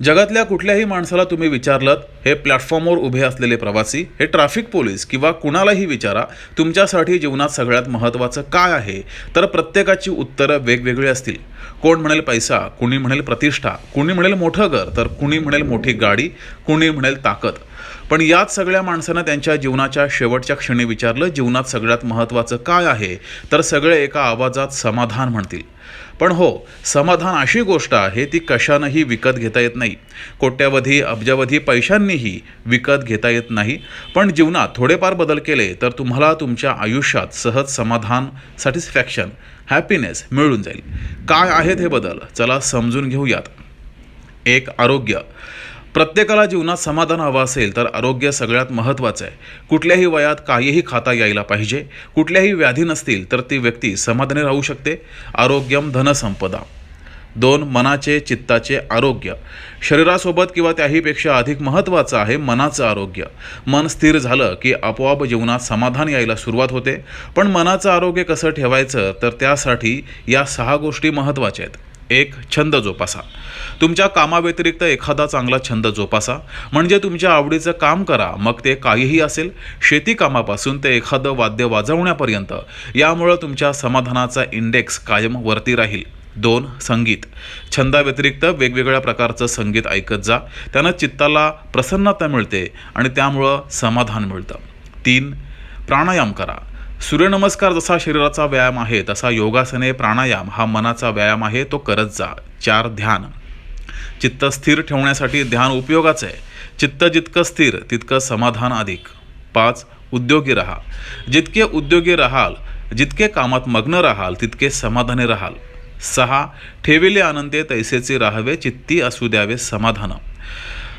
जगातल्या कुठल्याही माणसाला तुम्ही विचारलं हे प्लॅटफॉर्मवर उभे असलेले प्रवासी हे ट्रॅफिक पोलीस किंवा कुणालाही विचारा तुमच्यासाठी जीवनात सगळ्यात महत्त्वाचं काय आहे? तर प्रत्येकाची उत्तरं वेगवेगळी असतील. कोण म्हणेल पैसा कुणी म्हणेल प्रतिष्ठा कुणी म्हणेल मोठं घर तर कुणी म्हणेल मोठी गाडी कुणी म्हणेल ताकद. पण याच सगळ्या माणसानं त्यांच्या जीवनाच्या शेवटच्या क्षणी विचारलं जीवनात सगळ्यात महत्त्वाचं काय आहे? तर सगळे एका आवाजात समाधान म्हणतील. पण हो समाधान अशी गोष्ट आहे ती कशानंही विकत घेता येत नाही. कोट्यावधी अब्जावधी पैशांनीही विकत घेता येत नाही. पण जीवनात थोडेफार बदल केले तर तुम्हाला तुमच्या आयुष्यात सहज समाधान सॅटिस्फॅक्शन हॅपीनेस मिळून जाईल. काय आहेत हे बदल? चला समजून घेऊयात. एक आरोग्य. प्रत्येकाला जीवनात समाधान हवं असेल तर आरोग्य सगळ्यात महत्त्वाचं आहे. कुठल्याही वयात काहीही खाता यायला पाहिजे. कुठल्याही व्याधी नसतील तर ती व्यक्ती समाधानी राहू शकते. आरोग्यम धनसंपदा. दोन मनाचे चित्ताचे आरोग्य. शरीरासोबत किंवा त्याहीपेक्षा अधिक महत्त्वाचं आहे मनाचं आरोग्य. मन स्थिर झालं की आपोआप जीवनात समाधान यायला सुरुवात होते. पण मनाचं आरोग्य कसं ठेवायचं? तर त्यासाठी या सहा गोष्टी महत्त्वाच्या आहेत. एक छंद जोपासा. तुमच्या कामाव्यतिरिक्त एखादा चांगला छंद जोपासा. म्हणजे तुमच्या आवडीचं काम करा. मग ते काहीही असेल शेती कामापासून ते एखादं वाद्य वाजवण्यापर्यंत. यामुळं तुमच्या समाधानाचा इंडेक्स कायम वरती राहील. दोन संगीत. छंदाव्यतिरिक्त वेगवेगळ्या प्रकारचं संगीत ऐकत जा. त्यानं चित्ताला प्रसन्नता मिळते आणि त्यामुळं समाधान मिळतं. तीन प्राणायाम करा. सूर्यनमस्कार जसा शरीराचा व्यायाम आहे तसा योगासने प्राणायाम हा मनाचा व्यायाम आहे तो करत जा. चार ध्यान. चित्त स्थिर ठेवण्यासाठी ध्यान उपयोगाचं आहे. चित्त जितकं स्थिर तितकं समाधान अधिक. पाच उद्योगी राहा. जितके उद्योगी राहाल जितके कामात मग्न राहाल तितके समाधानी राहाल. सहा ठेविले आनंदे तैसेचे राहावे चित्ती असू द्यावे समाधान.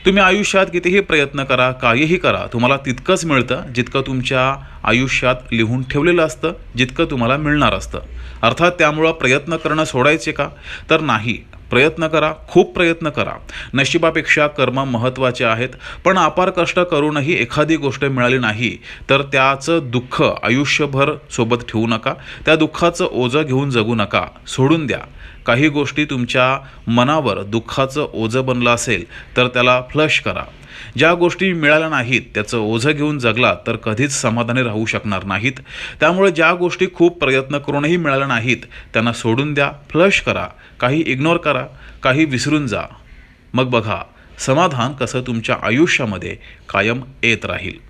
तुम्ही आयुष्यात कितीही प्रयत्न करा काहीही करा तुम्हाला तितकंच मिळतं जितकं तुमच्या आयुष्यात लिहून ठेवलेलं असतं जितकं तुम्हाला मिळणार असतं. अर्थात त्यामुळं प्रयत्न करणं सोडायचे का? तर नाही. प्रयत्न करा खूप प्रयत्न करा. नशिबापेक्षा कर्म महत्त्वाचे आहेत पण अपार कष्ट करूनही एखादी गोष्ट मिळाली नाही तर त्याचं दुःख आयुष्यभर सोबत ठेवू नका. त्या दुःखाचं ओझं घेऊन जगू नका सोडून द्या. काही गोष्टी तुमच्या मनावर दुःखाचं ओझं बनलं असेल तर त्याला फ्लश करा. ज्या गोष्टी मिळाल्या नाहीत त्याचं ओझं घेऊन जगला तर कधीच समाधानी राहू शकणार नाहीत. त्यामुळे ज्या गोष्टी खूप प्रयत्न करूनही मिळाल्या नाहीत त्यांना सोडून द्या फ्लश करा काही इग्नोर करा काही विसरून जा. मग बघा समाधान कसं तुमच्या आयुष्यामध्ये कायम येत राहील.